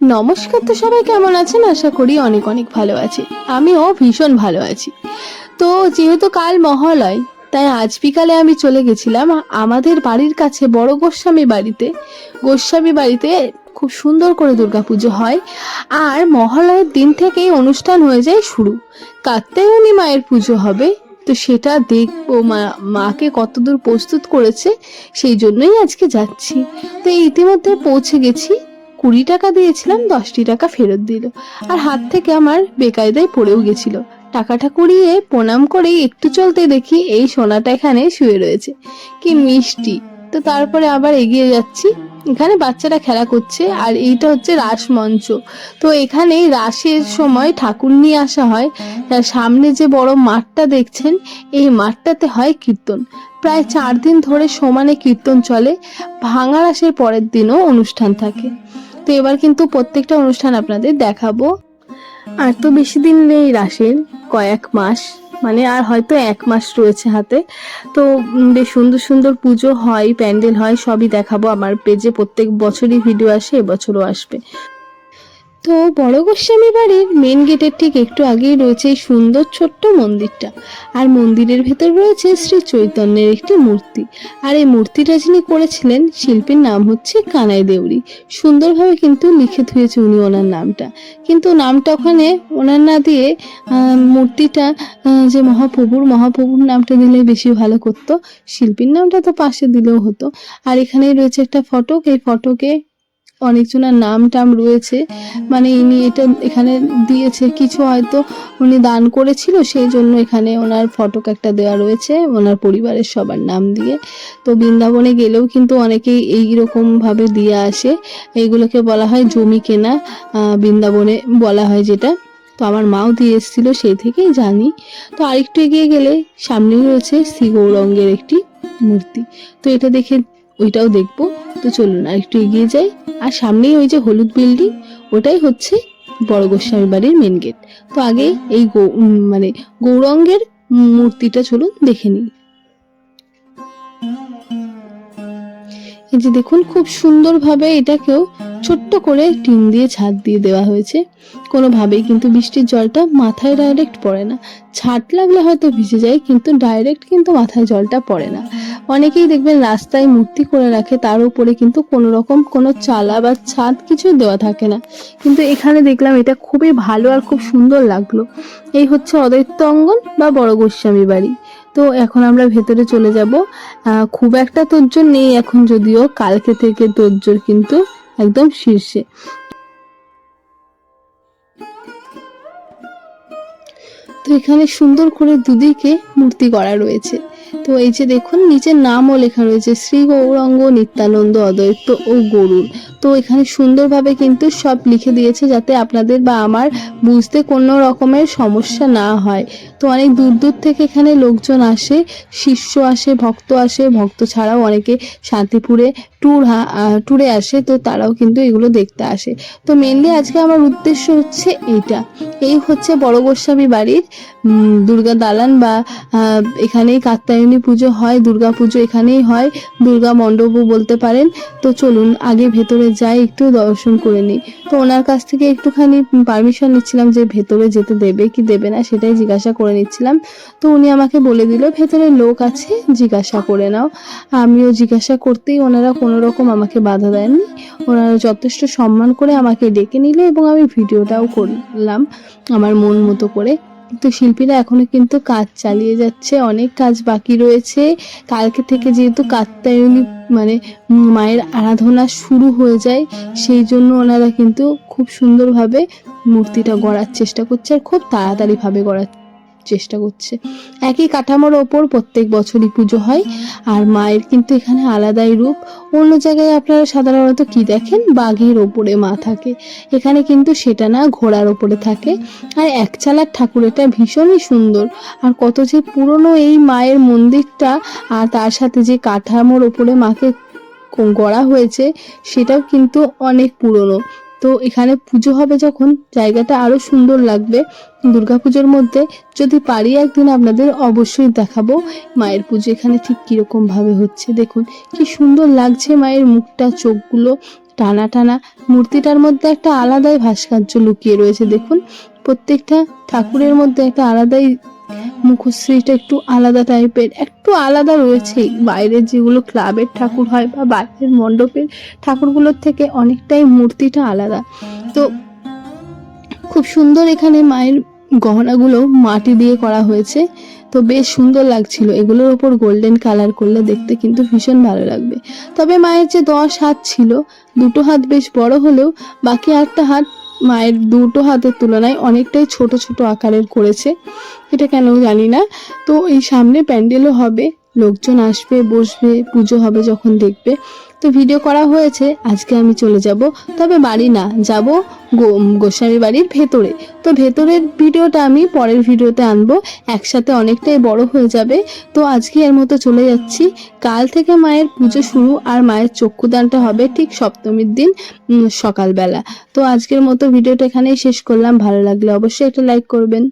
নমস্কার তো সবাই, কেমন আছেন? আশা করি অনেক অনেক ভালো আছে। আমিও ভীষণ ভালো আছি। তো যেহেতু কাল মহালয়, তাই আজ বিকালে আমি চলে গেছিলাম আমাদের বাড়ির কাছে, বড় গোস্বামী বাড়িতে। গোস্বামী বাড়িতে খুব সুন্দর করে দুর্গাপুজো হয়। আর মহালয়ের দিন থেকেই অনুষ্ঠান হয়ে যায় শুরু। কাত্যায়নী মায়ের পুজো হবে। তো সেটা দেখব, মা, মাকে কতদূর প্রস্তুত করেছে, সেই জন্যই আজকে যাচ্ছি। তো ইতিমধ্যে পৌঁছে গেছি। কুড়ি টাকা দিয়েছিলাম, দশটি টাকা ফেরত দিল। আর হাত থেকে আমার বেকায়দায় পড়েও গেছিল। টাকাটা কুড়িয়ে প্রণাম করেই একটু চলতে দেখি এই সোনাটা এখানে শুয়ে রয়েছে। কি মিষ্টি। তো তারপরে আবার এগিয়ে যাচ্ছি। এখানে বাচ্চারা খেলা করছে আর এইটা হচ্ছে রাস মঞ্চ। তো এখানে রাসের সময় ঠাকুর নিয়ে আসা হয়। তার সামনে যে বড় মাঠটা দেখছেন, এই মাঠটাতে হয় কীর্তন। প্রায় চার দিন ধরে সমানে কীর্তন চলে। ভাঙা রাসের পরের দিনও অনুষ্ঠান থাকে। তো এবার কিন্তু প্রত্যেকটা অনুষ্ঠান আপনাদের দেখাবো। আর তো বেশি দিন নেই রাসের কয়েক মাস মানে আর হয়তো এক মাস রয়েছে হাতে। তো বেশ সুন্দর সুন্দর পুজো হয়, প্যান্ডেল হয়, সবই দেখাবো। আমার পেজে প্রত্যেক বছরই ভিডিও আসে, এবছরও আসবে। তো বড় গোস্বামী বাড়ির মেন গেটের ঠিক একটু আগেই রয়েছে এই সুন্দর ছোট্ট মন্দিরটা। আর মন্দিরের ভেতর রয়েছে শ্রী চৈতন্যের একটি মূর্তি। আর এই মূর্তিটা যিনি করেছিলেন, শিল্পীর নাম হচ্ছে কানাই দেউরি। সুন্দরভাবে কিন্তু লিখে থুয়েছে উনি ওনার নামটা। কিন্তু নামটা ওখানে ওনার না দিয়ে মূর্তিটা যে মহাপ্রভুর মহাপ্রভুর নামটা দিলে বেশি ভালো করতো। শিল্পীর নামটা তো পাশে দিলেও হতো। আর এখানেই রয়েছে একটা ফটক। এই ফটকে অনেকজনের নাম টাম রয়েছে। মানে ইনি এটা এখানে দিয়েছে। কিছু হয়তো উনি দান করেছিল, সেই জন্য এখানে ওনার ফটক একটা দেওয়া রয়েছে, ওনার পরিবারের সবার নাম দিয়ে। তো বৃন্দাবনে গেলেও কিন্তু অনেকেই এইরকম ভাবে দিয়ে আসে। এইগুলোকে বলা হয় জমি কেনা বৃন্দাবনে বলা হয় যেটা। তো আমার মাও দিয়ে এসেছিল, সেই থেকেই জানি। তো আরেকটু এগিয়ে গেলে সামনেই রয়েছে শ্রী গৌরঙ্গের একটি মূর্তি। তো এটা দেখে ওইটাও দেখব। তো চলুন আর একটু এগিয়ে যাই। আর সামনেই ওই যে হলুদ বিল্ডিং ওটাই হচ্ছে বড় গোস্বামী বাড়ির মেন গেট তো আগে এই মানে গৌরঙ্গের মূর্তিটা চলুন দেখে নিই। এই যে দেখুন, খুব সুন্দরভাবে এটাকেও ছোট্ট করে টিন দিয়ে ছাদ দিয়ে দেওয়া হয়েছে। কোনোভাবেই কিন্তু বৃষ্টির জলটা মাথায় ডাইরেক্ট পড়ে না। ছাট লাগলে হয়তো ভিজে যায়, কিন্তু ডাইরেক্ট কিন্তু মাথায় জলটা পড়ে না। অনেকেই দেখবেন রাস্তায় মূর্তি করে রাখে, তার উপরে কিন্তু কোনো রকম কোনো চালা বা ছাদ কিছু দেওয়া থাকে না। কিন্তু এখানে দেখলাম এটা খুবই ভালো আর খুব সুন্দর লাগল। এই হচ্ছে অদ্বৈত অঙ্গন বা বড় গোস্বামী বাড়ি। তো এখন আমরা ভেতরে চলে যাব। খুব একটা তোরজোর নেই এখন যদিও, কালকে থেকে তোরজোর কিন্তু একদম শীর্ষে। তো এখানে সুন্দর করে দুদিকে মূর্তি করা রয়েছে। তো এই যে দেখুন, নিচের নামও লেখা রয়েছে, শ্রী গৌরাঙ্গ নিত্যানন্দ অদ্বৈত ও গরুর তো এখানে সুন্দরভাবে কিন্তু সব লিখে দিয়েছে যাতে আপনাদের বা আমার বুঝতে কোনো রকমের সমস্যা না হয়। তো অনেক দূর দূর থেকে এখানে লোকজন আসে, শিষ্য আসে, ভক্ত আসে, ভক্ত ছাড়াও অনেকে শান্তিপুরে ট্যুর ট্যুরে আসে, তো তারাও কিন্তু এগুলো দেখতে আসে। তো মেনলি আজকে আমার উদ্দেশ্য হচ্ছে এইটা। এই হচ্ছে বড় গোস্বামী বাড়ির দুর্গা দালান বা এখানেই কাত্যায়নী পুজো হয়, দুর্গা পুজো এখানেই হয়, দুর্গা মণ্ডপও বলতে পারেন। তো চলুন আগে ভেতরে যাই, একটু দর্শন করে নিই। তো ওনার কাছ থেকে একটুখানি পারমিশন নিচ্ছিলাম যে ভেতরে যেতে দেবে কি দেবে না, সেটাই জিজ্ঞাসা করে নিচ্ছিলাম। তো উনি আমাকে বলে দিল, ভেতরে লোক আছে, জিজ্ঞাসা করে নাও। আমিও জিজ্ঞাসা করতেই ওনারা কোনো রকম আমাকে বাধা দেননি ওনারা যথেষ্ট সম্মান করে আমাকে ডেকে নিলে এবং আমি ভিডিওটাও করলাম আমার মন মতো করে। তো শিল্পীরা এখনও কিন্তু কাজ চালিয়ে যাচ্ছে, অনেক কাজ বাকি রয়েছে। কালকে থেকে যেহেতু কাত্যায়নী মানে মায়ের আরাধনা শুরু হয়ে যায়, সেই জন্য ওনারা কিন্তু খুব সুন্দরভাবে মূর্তিটা গড়ার চেষ্টা করছে আর খুব তাড়াতাড়ি ভাবে গড়ার চেষ্টা করছে। একই কাঠামোর ওপর প্রত্যেক বছরই পুজো হয়। আর মায়ের কিন্তু এখানে আলাদাই রূপ। অন্য জায়গায় আপনারা সাধারণত কি দেখেন? বাঘের ওপরে মা থাকে। এখানে কিন্তু সেটা না, ঘোড়ার ওপরে থাকে। আর একচালার ঠাকুর এটা ভীষণই সুন্দর। আর কত যে পুরনো এই মায়ের মন্দিরটা আর তার সাথে যে কাঠামোর ওপরে মাকে গড়া হয়েছে, সেটাও কিন্তু অনেক পুরনো। তো এখানে পুজো হবে যখন, জায়গাটা আরও সুন্দর লাগবে। দুর্গাপুজোর মধ্যে যদি পারি একদিন আপনাদের অবশ্যই দেখাবো। মায়ের পুজো এখানে ঠিক কীরকম ভাবে হচ্ছে দেখুন। কি সুন্দর লাগছে মায়ের মুখটা, চোখগুলো টানা টানা। মূর্তিটার মধ্যে একটা আলাদাই ভাস্কর্য লুকিয়ে রয়েছে দেখুন। প্রত্যেকটা ঠাকুরের মধ্যে একটা আলাদাই মুখশ্রীটা একটু আলাদা টাইপের একটু আলাদা রয়েছে বাইরের যেগুলো ক্লাবের ঠাকুর হয় বা বাইরের মণ্ডপের ঠাকুরগুলোর থেকে অনেকটাই মূর্তিটা আলাদা। তো খুব সুন্দর এখানে মায়ের গহনাগুলো মাটি দিয়ে করা হয়েছে। তো বেশ সুন্দর লাগছিল। এগুলোর ওপর গোল্ডেন কালার করলে দেখতে কিন্তু ভীষণ ভালো লাগবে। তবে মায়ের যে দশ হাত ছিল, দুটো হাত বেশ বড় হলেও বাকি আটটা হাত মায়ের দুটো হাতের তুলনায় অনেকটাই ছোট ছোট আকারের করেছে। এটা কেন জানি না। তো এই সামনে প্যান্ডেলও হবে, লোকজন আসবে, বসবে, পুজো হবে যখন দেখবে। তো ভিডিও করা হয়েছে, আজকে আমি চলে যাব। তবে বাড়ি না, যাব গোস্বামী বাড়ির ভেতরে। তো ভেতরের ভিডিওটা আমি পরের ভিডিওতে আনব, একসাথে অনেকটাই বড় হয়ে যাবে। তো আজকে এর মতো চলে যাচ্ছি। কাল থেকে মায়ের পুজো শুরু, আর মায়ের চক্ষুদানটা হবে ঠিক সপ্তমীর দিন সকালবেলা। তো আজকের মতো ভিডিওটা এখানেই শেষ করলাম। ভালো লাগলে অবশ্যই একটা লাইক করবেন।